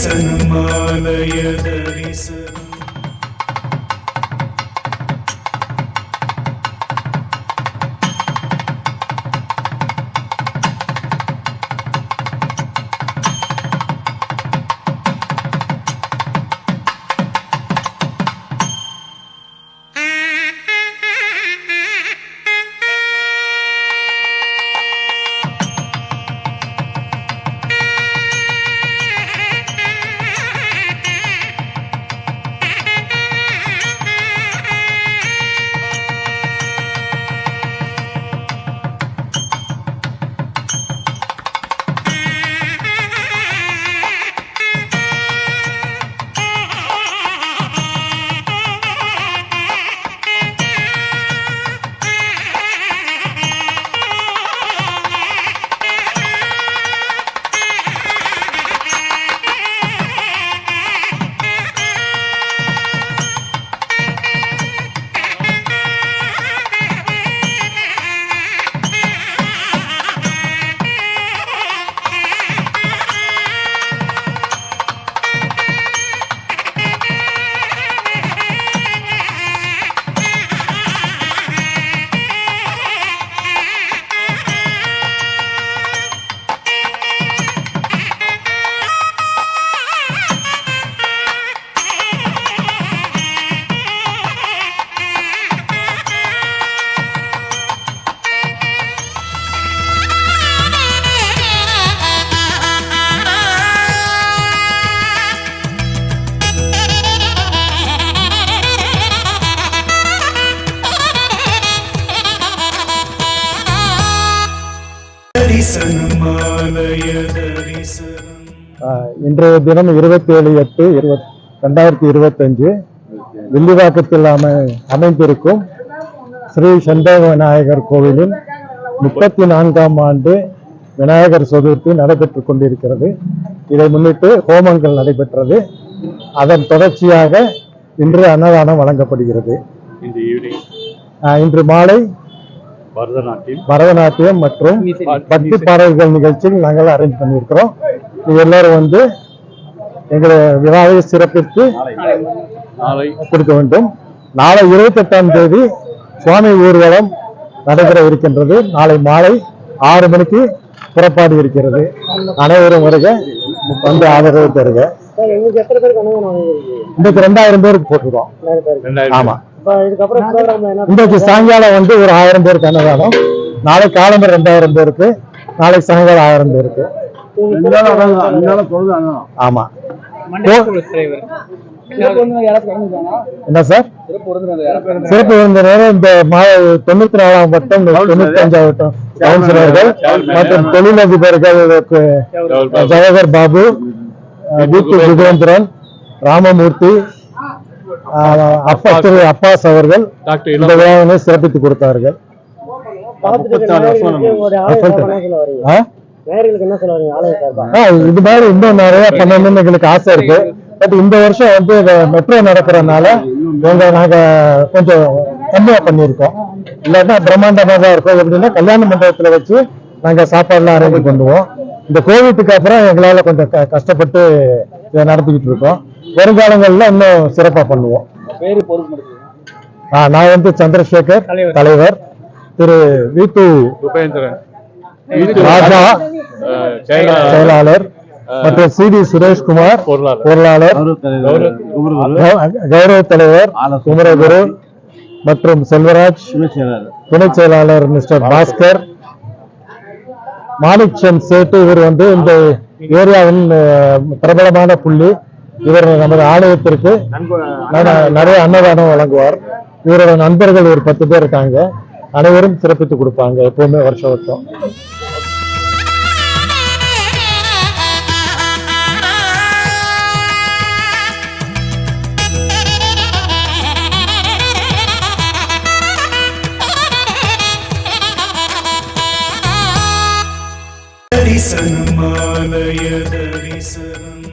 दर्शनमालय दर्शन இன்றைய தினம் இருபத்தி ஏழு எட்டு இருபத் ரெண்டாயிரத்தி இருபத்தஞ்சு வில்லிவாக்கத்தில் அமை அமைந்திருக்கும் ஸ்ரீ சண்பக விநாயகர் கோவிலின் முப்பத்தி நான்காம் ஆண்டு விநாயகர் சதுர்த்தி நடைபெற்றுக் கொண்டிருக்கிறது. இதை முன்னிட்டு ஹோமங்கள் நடைபெற்றது. அதன் தொடர்ச்சியாக இன்று அன்னதானம் வழங்கப்படுகிறது. இந்த ஈவினிங் ஆஹ் இன்று மாலை பரதநாட்டியம். பரதநாட்டியம் மற்றும் பக்தி பாடல்கள் நிகழ்ச்சியில் நாங்கள் அரேஞ்ச் பண்ணியிருக்கிறோம். எல்லாரும் வந்து எங்களை விழாவை சிறப்பித்து நாளை. கொடுக்க வேண்டும். நாளை இருபத்தெட்டாம் தேதி சுவாமி ஊர்வலம் நடைபெற இருக்கின்றது. நாளை மாலை ஆறு மணிக்கு புறப்பாடு இருக்கிறது. அனைவரும் வருக வந்து ஆதரவு தருக. இன்றைக்கு ரெண்டாயிரம் பேருக்கு போட்டிருக்கோம். ஆமா. இன்றைக்கு சாயங்காலம் வந்து ஒரு ஆயிரம் பேருக்கு அன்னதானம் நாளை காலம்பர் ரெண்டாயிரம் பேருக்கு நாளை சாயங்காலம் ஆயிரம் பேருக்கு. ஆமா. என்ன சார்? சிறப்பு விருந்தினர் இந்த மா- தொண்ணூத்தி நாலாம் வட்டம் தொண்ணூத்தி அஞ்சாம் வட்டம் கவுன்சிலர்கள் மற்றும் தொழிலதிபர்களுக்கு ஜவஹர் பாபு வீட்டு விஜயேந்திரன் ராமமூர்த்தி அப்பா திரு அப்பாஸ் அவர்கள் டாக்டர் இந்த விழாவினை சிறப்பித்து கொடுத்தார்கள். இது மாதிரி இன்னும் நிறைய பண்ணணும்னு எங்களுக்கு ஆசை இருக்கு. பட் இந்த வருஷம் வந்து மெட்ரோ நடக்கிறதுனால எங்க நாங்க கொஞ்சம் கம்மியா பண்ணியிருக்கோம். இல்லாட்டா பிரம்மாண்டமா தான் இருக்கும். எப்படின்னா கல்யாண மண்டபத்துல வச்சு நாங்க சாப்பாடுலாம் அரேஞ்ச் பண்ணுவோம். இந்த கோவிட்டுக்கு அப்புறம் எங்களால கொஞ்சம் க- கஷ்டப்பட்டு இதை நடத்திக்கிட்டு இருக்கோம். வருங்காலங்கள்ல இன்னும் சிறப்பா பண்ணுவோம். பேரு பொறுப்பு ஆ, நான் வந்து சந்திரசேகர் தலைவர். திரு வீட்டு ராஜா செயலாளர் மற்றும் சி டி சுரேஷ்குமார் பொருளாளர். கௌரவ தலைவர் குமரகுரு. மற்றும் செல்வராஜ் துணை செயலாளர். மிஸ்டர் பாஸ்கர். மாணிக்சன் சேட்டு இவர் வந்து இந்த ஏரியாவின் பிரபலமான புள்ளி. இவர் நமது ஆலயத்திற்கு நிறைய அன்னதானம் வழங்குவார். இவரோட நண்பர்கள் ஒரு பத்து பேர் இருக்காங்க. அனைவரும் சிறப்பித்து கொடுப்பாங்க. எப்பவுமே வருஷ வருஷம் தரிசனமாலய தரிசனம்.